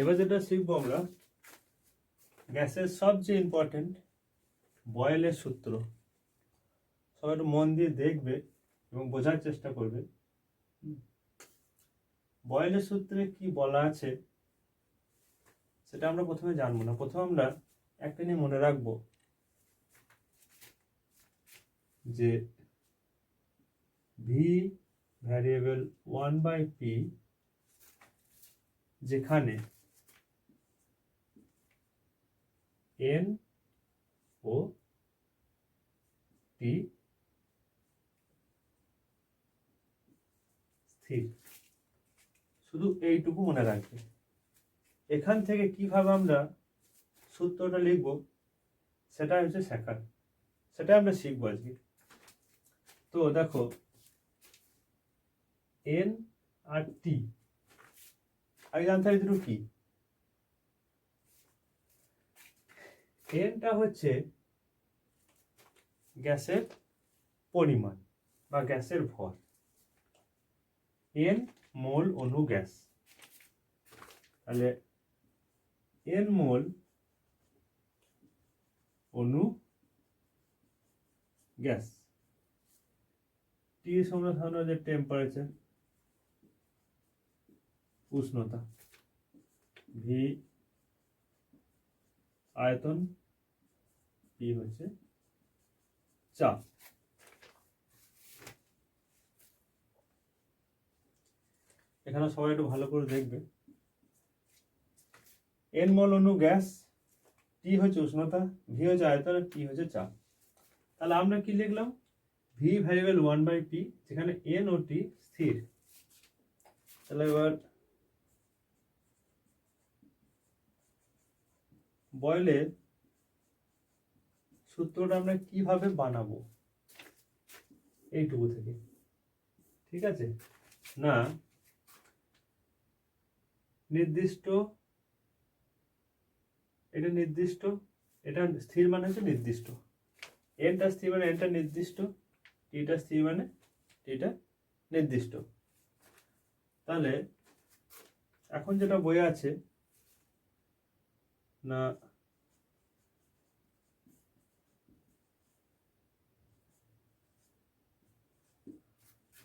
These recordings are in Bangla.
এবার যেটা শিখব আমরা, গ্যাসের সবচেয়ে ইম্পর্টেন্ট বয়েলের সূত্র সবাই একটু মন দিয়ে দেখবে এবং বোঝার চেষ্টা করবে। বয়েলের সূত্রে কি বলা আছে, সেটা আমরা প্রথমে জানব না প্রথমে আমরা একটা নিয়ে মনে রাখব যে V variable one by P যেখানে এন ও পি স্থির। শুধু এইটুকু মনে রাখবে। এখান থেকে কীভাবে আমরা সূত্রটা লিখব সেটা হচ্ছে শেখার। সেটা আমরা শিখব আজকে। তো দেখো এন আর টি আগে জানতে হবে দুটো কি? এনটা হচ্ছে গ্যাসের পরিমাণ বা গ্যাসের ভর। এন মোল অণু গ্যাস। তাহলে এন মোল অণু গ্যাস। টি সমান যে টেম্পারেচার উষ্ণতা। ভি আয়তন পি হচ্ছে চাপ। এখানে সবাই একটু ভালো করে দেখবে। এন মল অণু গ্যাস টি হচ্ছে উষ্ণতা ভি হচ্ছে আয়তন আর পি হচ্ছে চাপ। তাহলে আমরা কি লিখলাম? V variable one by P যেখানে এন ও টি স্থির। তাহলে এবার বয়েলের সূত্রটা আমরা কীভাবে বানাবো? এইটুকু থেকে। ঠিক আছে? না। নির্দিষ্ট এটা নির্দিষ্ট, এটা স্থির মানে হচ্ছে নির্দিষ্ট। এনটা স্থির মানে এনটা নির্দিষ্ট টিটা স্থির মানে টিটা নির্দিষ্ট। তাহলে এখন যেটা বই আছে না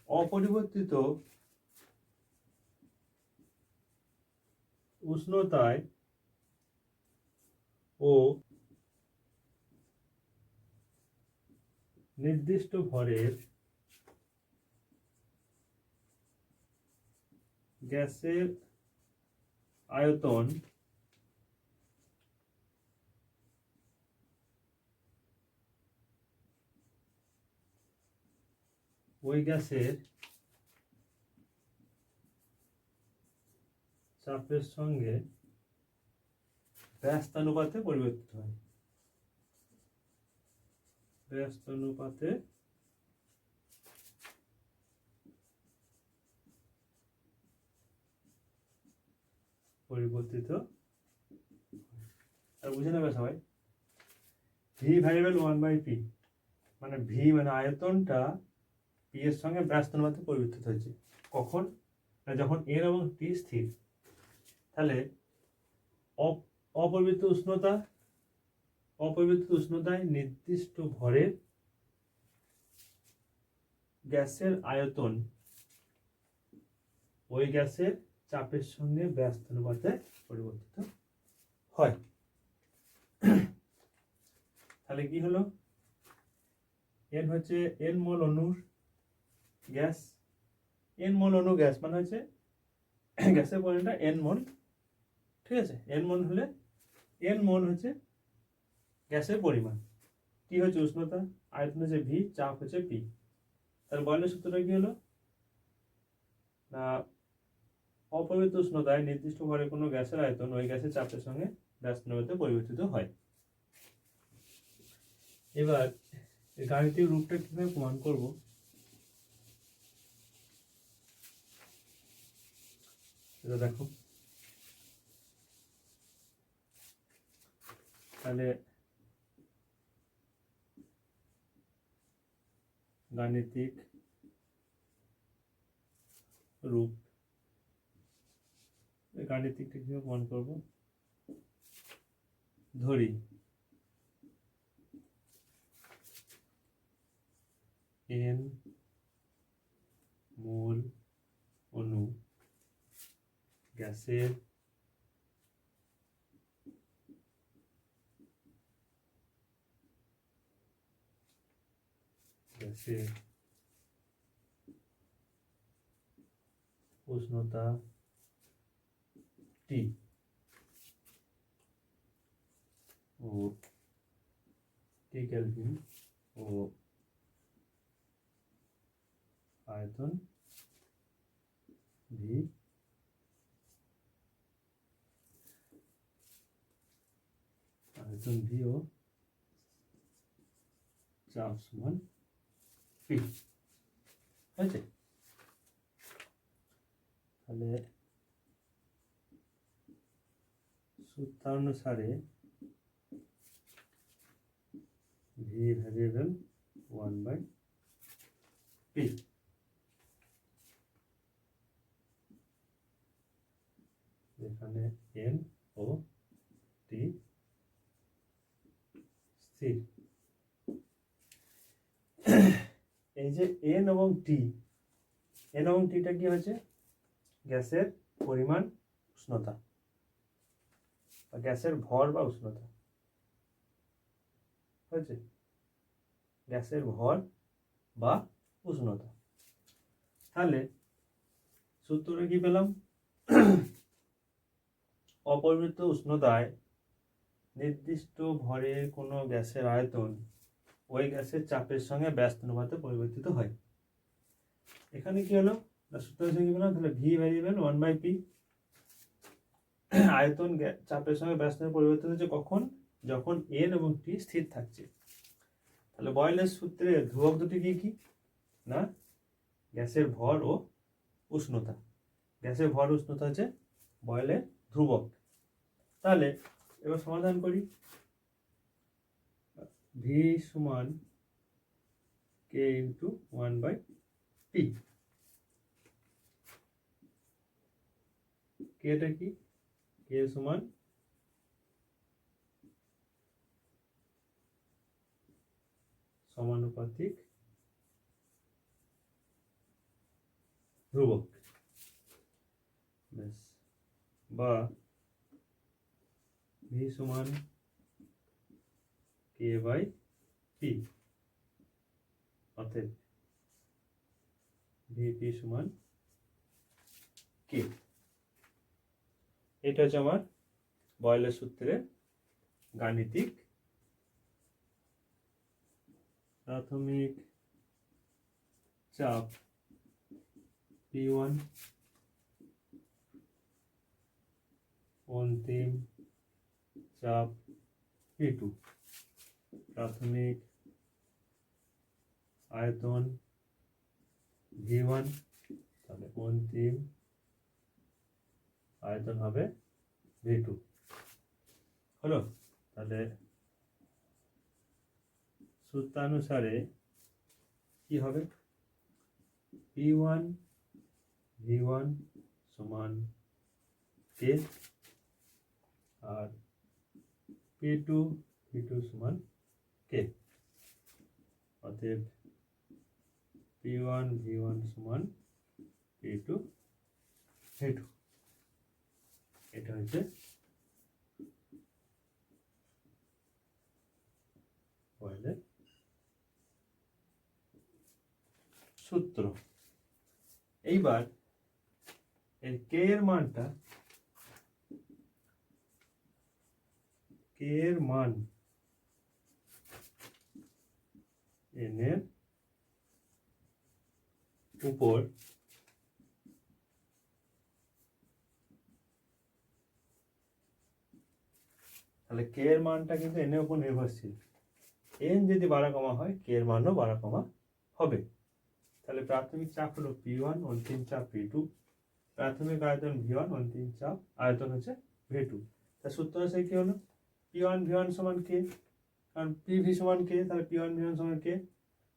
অপরিবর্তিত উষ্ণতায় ও নির্দিষ্ট ভরের গ্যাসের আয়তন ওই গ্যাসের চাপের সঙ্গে ব্যস্তানুপাতে পরিবর্তিত হয়। ব্যস্তানুপাতে পরিবর্তিত বুঝে নেবে সবাই? V variable one by P মানে ভি মানে আয়তনটা পি এর সঙ্গে ব্যস্তানুপাতে পরিবর্তিত হয়েছে। কখন? যখন এর এবং টি স্থির, তাহলে অপরিবর্তিত উষ্ণতা, অপরিবর্তিত উষ্ণতায় নির্দিষ্ট ভরের গ্যাসের আয়তন ওই গ্যাসের চাপের সঙ্গে ব্যস্তানুপাতে পরিবর্তিত হয়। তাহলে কি হলো? এন হচ্ছে এন মল অণুর গ্যাস এন মোল অণু গ্যাস মানে হচ্ছে গ্যাসের পরিমাণটা এন মোল, ঠিক আছে? এন মোল হলে এন মোল হচ্ছে গ্যাসের পরিমাণ। টি হচ্ছে উষ্ণতা, আয়তন হচ্ছে ভি চাপ হচ্ছে পি তার বয়লের সূত্রটা কি হলো? না, অপরিবর্তিত উষ্ণতায় নির্দিষ্ট ভরে কোনো গ্যাসের আয়তন ওই গ্যাসের চাপের সঙ্গে ব্যস্তানুপাতে পরিবর্তিত হয়। এবার গাণিতিক রূপটা কীভাবে প্রমাণ করব? এটা দেখো। তাহলে গাণিতিক রূপ। গাণিতিকটা কীভাবে প্রমাণ করব? ধরি। এন মোল অণু গ্যাসের গ্যাসের উষ্ণতা টি ও টি কেলভিন ও আয়তন ভি আয়তন ভি ও চাপ সমান পি হয়েছে তাহলে সূত্রানুসারে V variable one by P এখানে এন ও টি স্থির এই যে এন এবং টি, এন এবং টিটা কি হয়েছে? গ্যাসের পরিমাণ উষ্ণতা বা গ্যাসের ভর বা উষ্ণতা। হয়েছে? গ্যাসের ভর বা উষ্ণতা। তাহলে সূত্রটা কি পেলাম? অপরিবৃত উষ্ণতায় নির্দিষ্ট ভরের কোনো গ্যাসের আয়তন ওই গ্যাসের চাপের সঙ্গে ব্যস্ত অনুপাতে পরিবর্তিত হয়। এখানে কি হলো? তাহলে V variable one by P আয়তন চাপের সঙ্গে ব্যস্ত পরিবর্তিত হচ্ছে কখন? যখন এন এবং টি স্থির থাকছে। তাহলে বয়লের সূত্রে ধ্রুবক দুটি কি কি? না, গ্যাসের ভর ও উষ্ণতা। গ্যাসের ভর উষ্ণতা হচ্ছে বয়লের ধ্রুবক। তাহলে এবার সমাধান করি। ভি সমান K into one by P কেটা কি? কে সমান সমানুপাতিক ধ্রুবক। ব্যাস। বা ভি সমান কে বাই পি অতএব ভিপি সমান কে এটা হচ্ছে আমার বয়লের সূত্রের গাণিতিক প্রাথমিক চাপ পি অন্তিম চাপ পি টু প্রাথমিক আয়তন ভি ওয়ান তাহলে অন্তিম আয়তন হবে ভি টু হলো? তাহলে সূত্রানুসারে কি হবে? পি ওয়ান ভি ওয়ান সমান কে আর পি টু পি টু সমান কে অতএব পি ওয়ান ভি ওয়ান সমান পি টু ভি টু এটা হচ্ছে বয়লের সূত্র। এইবার এর কে এর মানটা কে এর মান এন এর উপর তাহলে কে এর মানটা কিন্তু এন এর উপর নির্ভরশীল। এন যদি বাড়া কমা হয়, কে এর মানও বাড়া কমা হবে। তাহলে প্রাথমিক চাপ হলো পি ওয়ান, অন্তিম চাপ পি টু। প্রাথমিক আয়তন ভি ওয়ান, অন্তিম চাপ আয়তন হচ্ছে ভি টু। তা সূত্র আছে কি হলো? পি ওয়ান ভি ওয়ান সমান কে কারণ পি ভি সমান কে তাহলে পি ওয়ান ভি ওয়ান সমান কে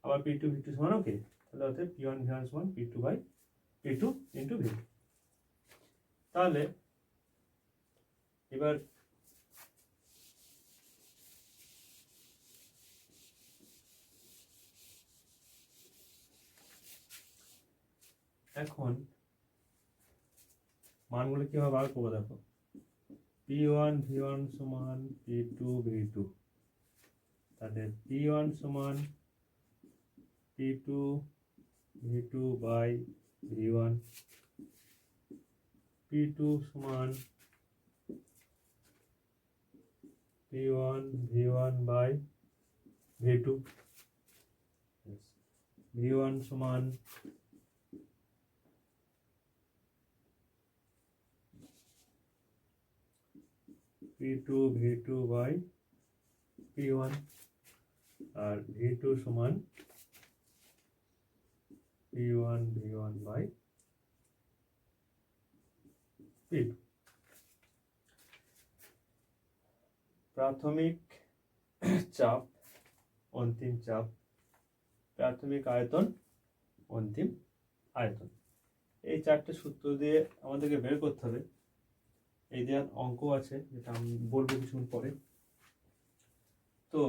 আবার পি টু ভি টু সমানও কে তাহলে অর্থাৎ পি ওয়ান ভি ওয়ান সমান P two by P two into V তাহলে, এবার এখন মানগুলো কীভাবে বার করব দেখো? পি ওয়ান ভি ওয়ান সমান পি টু ভি টু তাহলে পি ওয়ান সমান P two V two by V one P two সমান P one V one by V two V one সমান P two V two by P one R V two সমান P one V one by P two প্রাথমিক চাপ, অন্তিম চাপ, প্রাথমিক আয়তন, অন্তিম আয়তন। এই চারটে সূত্র দিয়ে আমাদেরকে বের করতে হবে। এই দেওয়ার অঙ্ক আছে যেটা আমি বলব কিছুক্ষণ পরে। তো